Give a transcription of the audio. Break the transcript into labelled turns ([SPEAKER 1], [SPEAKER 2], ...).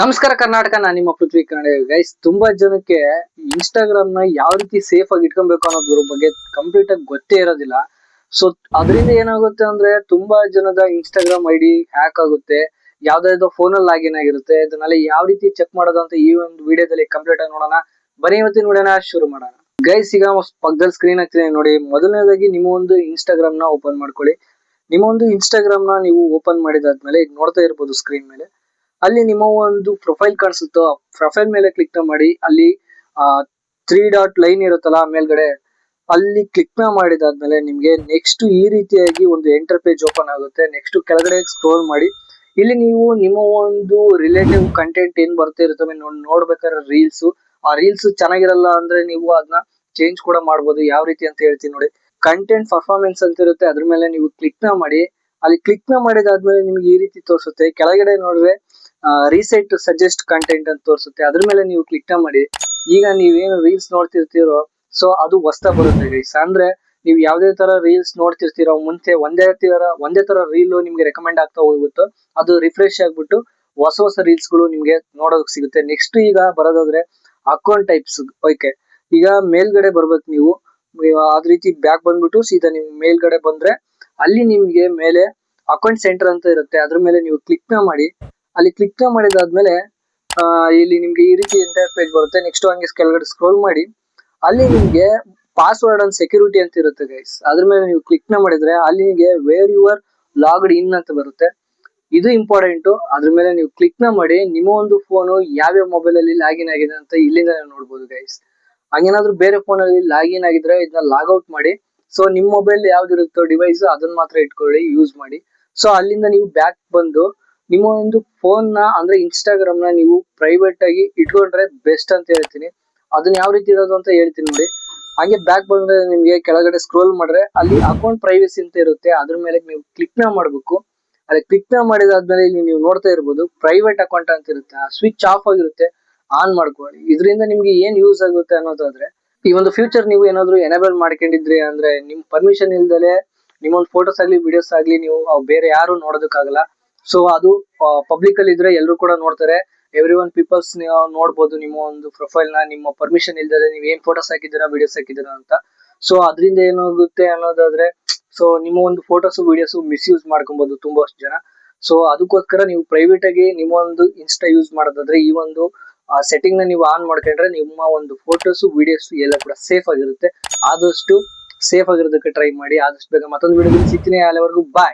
[SPEAKER 1] ನಮಸ್ಕಾರ ಕರ್ನಾಟಕ, ನಾನು ನಿಮ್ಮ ಪೃಥ್ವಿ ಕನ್ನಡ. ಗೈಸ್ ತುಂಬಾ ಜನಕ್ಕೆ ಇನ್ಸ್ಟಾಗ್ರಾಮ್ನ ಯಾವ ರೀತಿ ಸೇಫ್ ಆಗಿ ಇಟ್ಕೊಬೇಕು ಅನ್ನೋದ್ರ ಬಗ್ಗೆ ಕಂಪ್ಲೀಟ್ ಆಗಿ ಗೊತ್ತೇ ಇರೋದಿಲ್ಲ. ಸೊ ಅದರಿಂದ ಏನಾಗುತ್ತೆ ಅಂದ್ರೆ ತುಂಬಾ ಜನದ ಇನ್ಸ್ಟಾಗ್ರಾಮ್ ಐ ಡಿ ಹ್ಯಾಕ್ ಆಗುತ್ತೆ. ಯಾವ್ದಾವ್ದೋ ಫೋನ್ ಅಲ್ಲಿ ಲಾಗಿನ್ ಆಗಿರುತ್ತೆ. ಇದನ್ನೆಲ್ಲ ಯಾವ ರೀತಿ ಚೆಕ್ ಮಾಡೋದು ಅಂತ ಈ ಒಂದು ವಿಡಿಯೋದಲ್ಲಿ ಕಂಪ್ಲೀಟ್ ಆಗಿ ನೋಡೋಣ. ಬರೀ ಇವತ್ತಿನ ನೋಡೋಣ ಶುರು ಮಾಡೋಣ. ಗೈಸ್ ಈಗ ಪಕ್ಕದಲ್ಲಿ ಸ್ಕ್ರೀನ್ ಹಾಕ್ತೀನಿ ನೋಡಿ. ಮೊದಲನೇದಾಗಿ ನಿಮ್ಮ ಒಂದು ಇನ್ಸ್ಟಾಗ್ರಾಮ್ನ ಓಪನ್ ಮಾಡ್ಕೊಳ್ಳಿ. ನಿಮ್ಮ ಒಂದು ಇನ್ಸ್ಟಾಗ್ರಾಮ್ನ ನೀವು ಓಪನ್ ಮಾಡಿದಾದ್ಮೇಲೆ ಈಗ ನೋಡ್ತಾ ಇರ್ಬೋದು ಸ್ಕ್ರೀನ್ ಮೇಲೆ. ಅಲ್ಲಿ ನಿಮ್ಮ ಒಂದು ಪ್ರೊಫೈಲ್ ಕಾಣಿಸುತ್ತೋ, ಪ್ರೊಫೈಲ್ ಮೇಲೆ ಕ್ಲಿಕ್ ಮಾಡಿ, ಅಲ್ಲಿ ತ್ರೀ ಡಾಟ್ ಲೈನ್ ಇರುತ್ತಲ್ಲ ಮೇಲ್ಗಡೆ, ಅಲ್ಲಿ ಕ್ಲಿಕ್ನ ಮಾಡಿದಾದ್ಮೇಲೆ ನಿಮ್ಗೆ ನೆಕ್ಸ್ಟ್ ಈ ರೀತಿಯಾಗಿ ಒಂದು ಎಂಟರ್ ಪೇಜ್ ಓಪನ್ ಆಗುತ್ತೆ. ನೆಕ್ಸ್ಟ್ ಕೆಳಗಡೆ ಸ್ಕ್ರೋಲ್ ಮಾಡಿ. ಇಲ್ಲಿ ನೀವು ನಿಮ್ಮ ಒಂದು ರಿಲೇಟಿವ್ ಕಂಟೆಂಟ್ ಏನ್ ಬರ್ತಾ ಇರುತ್ತವೆ ನೋಡ್ಬೇಕಾದ್ರೆ ರೀಲ್ಸ್ ಆ ರೀಲ್ಸ್ ಚೆನ್ನಾಗಿರಲ್ಲ ಅಂದ್ರೆ ನೀವು ಅದನ್ನ ಚೇಂಜ್ ಕೂಡ ಮಾಡ್ಬೋದು. ಯಾವ ರೀತಿ ಅಂತ ಹೇಳ್ತೀನಿ ನೋಡಿ. ಕಂಟೆಂಟ್ ಪರ್ಫಾರ್ಮೆನ್ಸ್ ಅಂತ ಇರುತ್ತೆ. ಅದ್ರ ಮೇಲೆ ನೀವು ಕ್ಲಿಕ್ನ ಮಾಡಿ. ಅಲ್ಲಿ ಕ್ಲಿಕ್ನ ಮಾಡಿದಾದ್ಮೇಲೆ ನಿಮ್ಗೆ ಈ ರೀತಿ ತೋರಿಸುತ್ತೆ. ಕೆಳಗಡೆ ನೋಡಿದ್ರೆ ರೀಸೆಂಟ್ ಸಜೆಸ್ಟ್ ಕಂಟೆಂಟ್ ಅಂತ ತೋರಿಸುತ್ತೆ. ಅದ್ರ ಮೇಲೆ ನೀವು ಕ್ಲಿಕ್ ಮಾಡಿ. ಈಗ ನೀವೇನು ರೀಲ್ಸ್ ನೋಡ್ತಿರ್ತೀರೋ ಸೊ ಅದು ಹೊಸ್ತಾ ಬರುತ್ತೆ ಅಂದ್ರೆ ನೀವು ಯಾವ್ದೇ ತರ ರೀಲ್ಸ್ ನೋಡ್ತಿರ್ತೀರೋ, ಮುಂಚೆ ಒಂದೇ ತರ ಒಂದೇ ತರ ರೀಲ್ ನಿಮ್ಗೆ ರೆಕಮೆಂಡ್ ಆಗ್ತಾ ಹೋಗುತ್ತೋ. ಅದು ರಿಫ್ರೆಶ್ ಆಗ್ಬಿಟ್ಟು ಹೊಸ ಹೊಸ ರೀಲ್ಸ್ಗಳು ನಿಮ್ಗೆ ನೋಡೋದಕ್ ಸಿಗುತ್ತೆ. ನೆಕ್ಸ್ಟ್ ಈಗ ಬರೋದಾದ್ರೆ ಅಕೌಂಟ್ ಟೈಪ್ಸ್ ಓಕೆ ಈಗ ಮೇಲ್ಗಡೆ ಬರ್ಬೇಕು ನೀವು. ಅದ್ ರೀತಿ ಬ್ಯಾಕ್ ಬಂದ್ಬಿಟ್ಟು ಸೀದಾ ನಿಮ್ ಮೇಲ್ಗಡೆ ಬಂದ್ರೆ ಅಲ್ಲಿ ನಿಮ್ಗೆ ಮೇಲೆ ಅಕೌಂಟ್ ಸೆಂಟರ್ ಅಂತ ಇರುತ್ತೆ. ಅದ್ರ ಮೇಲೆ ನೀವು ಕ್ಲಿಕ್ ಮಾಡಿ. ಅಲ್ಲಿ ಕ್ಲಿಕ್ನ ಮಾಡಿದಾದ್ಮೇಲೆ ಇಲ್ಲಿ ನಿಮ್ಗೆ ಈ ರೀತಿ ಎಂಟರ್ ಪೇಜ್ ಬರುತ್ತೆ. ನೆಕ್ಸ್ಟ್ ಹಂಗೆ ಕೆಳಗಡೆ ಸ್ಕ್ರೋಲ್ ಮಾಡಿ. ಅಲ್ಲಿ ನಿಮ್ಗೆ ಪಾಸ್ವರ್ಡ್ ಅಂಡ್ ಸೆಕ್ಯೂರಿಟಿ ಅಂತ ಇರುತ್ತೆ ಗೈಸ್ ಅದ್ರ ಮೇಲೆ ನೀವು ಕ್ಲಿಕ್ನ ಮಾಡಿದ್ರೆ ಅಲ್ಲಿ ನಿಮಗೆ ವೇರ್ ಯುವರ್ ಲಾಗ್ಡ್ ಇನ್ ಅಂತ ಬರುತ್ತೆ. ಇದು ಇಂಪಾರ್ಟೆಂಟ್ ಅದ್ರ ಮೇಲೆ ನೀವು ಕ್ಲಿಕ್ನ ಮಾಡಿ. ನಿಮ್ಮ ಒಂದು ಫೋನು ಯಾವ್ಯಾವ ಮೊಬೈಲ್ ಅಲ್ಲಿ ಲಾಗಿನ್ ಆಗಿದೆ ಅಂತ ಇಲ್ಲಿಂದ ನೋಡಬಹುದು ಗೈಸ್ ಹಂಗೇನಾದ್ರೂ ಬೇರೆ ಫೋನ್ ಅಲ್ಲಿ ಲಾಗಿನ್ ಆಗಿದ್ರೆ ಇದನ್ನ ಔಟ್ ಮಾಡಿ. ಸೊ ನಿಮ್ ಮೊಬೈಲ್ ಯಾವ್ದಿರುತ್ತೋ ಡಿವೈಸ್ ಅದನ್ನ ಮಾತ್ರ ಇಟ್ಕೊಳ್ಳಿ ಯೂಸ್ ಮಾಡಿ. ಸೊ ಅಲ್ಲಿಂದ ನೀವು ಬ್ಯಾಕ್ ಬಂದು ನಿಮ್ಮ ಒಂದು ಫೋನ್ನ ಅಂದ್ರೆ ಇನ್ಸ್ಟಾಗ್ರಾಮ್ನ ನೀವು ಪ್ರೈವೇಟ್ ಆಗಿ ಇಟ್ಕೊಂಡ್ರೆ ಬೆಸ್ಟ್ ಅಂತ ಹೇಳ್ತೀನಿ. ಅದನ್ನ ಯಾವ ರೀತಿ ಇರೋದು ಅಂತ ಹೇಳ್ತೀನಿ ನೋಡಿ. ಹಾಗೆ ಬ್ಯಾಕ್ ಬಂದ್ರೆ ನಿಮ್ಗೆ ಕೆಳಗಡೆ ಸ್ಕ್ರೋಲ್ ಮಾಡಿದ್ರೆ ಅಲ್ಲಿ ಅಕೌಂಟ್ ಪ್ರೈವೇಸಿ ಅಂತ ಇರುತ್ತೆ. ಅದ್ರ ಮೇಲೆ ನೀವು ಕ್ಲಿಕ್ನ ಮಾಡ್ಬೇಕು. ಅಲ್ಲಿ ಕ್ಲಿಕ್ನ ಮಾಡಿದಾದ್ಮೇಲೆ ಇಲ್ಲಿ ನೀವು ನೋಡ್ತಾ ಇರ್ಬೋದು ಪ್ರೈವೇಟ್ ಅಕೌಂಟ್ ಅಂತ ಇರುತ್ತೆ. ಆ ಸ್ವಿಚ್ ಆಫ್ ಆಗಿರುತ್ತೆ. ಆನ್ ಮಾಡ್ಕೊಳ್ಳಿ. ಇದರಿಂದ ನಿಮ್ಗೆ ಏನ್ ಯೂಸ್ ಆಗುತ್ತೆ ಅನ್ನೋದಾದ್ರೆ, ಈ ಒಂದು ಫ್ಯೂಚರ್ ನೀವು ಏನಾದ್ರು ಎನೇಬಲ್ ಮಾಡ್ಕೊಂಡಿದ್ರಿ ಅಂದ್ರೆ ನಿಮ್ ಪರ್ಮಿಷನ್ ಇಲ್ದಲೆ ನಿಮ್ಮೊಂದು ಫೋಟೋಸ್ ಆಗ್ಲಿ ವಿಡಿಯೋಸ್ ಆಗ್ಲಿ ನೀವು ಬೇರೆ ಯಾರು ನೋಡೋದಕ್ಕಾಗಲ್ಲ. ಸೊ ಅದು ಪಬ್ಲಿಕ್ ಅಲ್ಲಿ ಇದ್ರೆ ಎಲ್ಲರೂ ಕೂಡ ನೋಡ್ತಾರೆ. ಎವ್ರಿ ಒನ್ ಪೀಪಲ್ಸ್ ನೋಡ್ಬೋದು ನಿಮ್ಮ ಒಂದು ಪ್ರೊಫೈಲ್ನ, ನಿಮ್ಮ ಪರ್ಮಿಷನ್ ಇಲ್ದಲೆ ನೀವು ಏನ್ ಫೋಟೋಸ್ ಹಾಕಿದ್ದೀರಾ ವಿಡಿಯೋಸ್ ಹಾಕಿದ್ದೀರಾ ಅಂತ. ಸೊ ಅದರಿಂದ ಏನಾಗುತ್ತೆ ಅನ್ನೋದಾದ್ರೆ ಸೊ ನಿಮ್ಮ ಒಂದು ಫೋಟೋಸ್ ವಿಡಿಯೋಸ್ ಮಿಸ್ಯೂಸ್ ಮಾಡ್ಕೊಬಹುದು ತುಂಬಾ ಜನ. ಸೊ ಅದಕ್ಕೋಸ್ಕರ ನೀವು ಪ್ರೈವೇಟ್ ಆಗಿ ನಿಮ್ಮ ಒಂದು ಇನ್ಸ್ಟಾ ಯೂಸ್ ಮಾಡೋದಾದ್ರೆ ಈ ಒಂದು ಸೆಟ್ಟಿಂಗ್ನ ನೀವು ಆನ್ ಮಾಡ್ಕೊಂಡ್ರೆ ನಿಮ್ಮ ಒಂದು ಫೋಟೋಸ್ ವಿಡಿಯೋಸ್ ಎಲ್ಲ ಕೂಡ ಸೇಫ್ ಆಗಿರುತ್ತೆ. ಆದಷ್ಟು ಸೇಫ್ ಆಗಿರೋದಕ್ಕೆ ಟ್ರೈ ಮಾಡಿ. ಆದಷ್ಟು ಬೇಗ ಮತ್ತೊಂದು ವಿಡಿಯೋದಲ್ಲಿ ಸಿಗ್ತೀನಿ. ಅಲ್ಲಿವರೆಗೂ ಬಾಯ್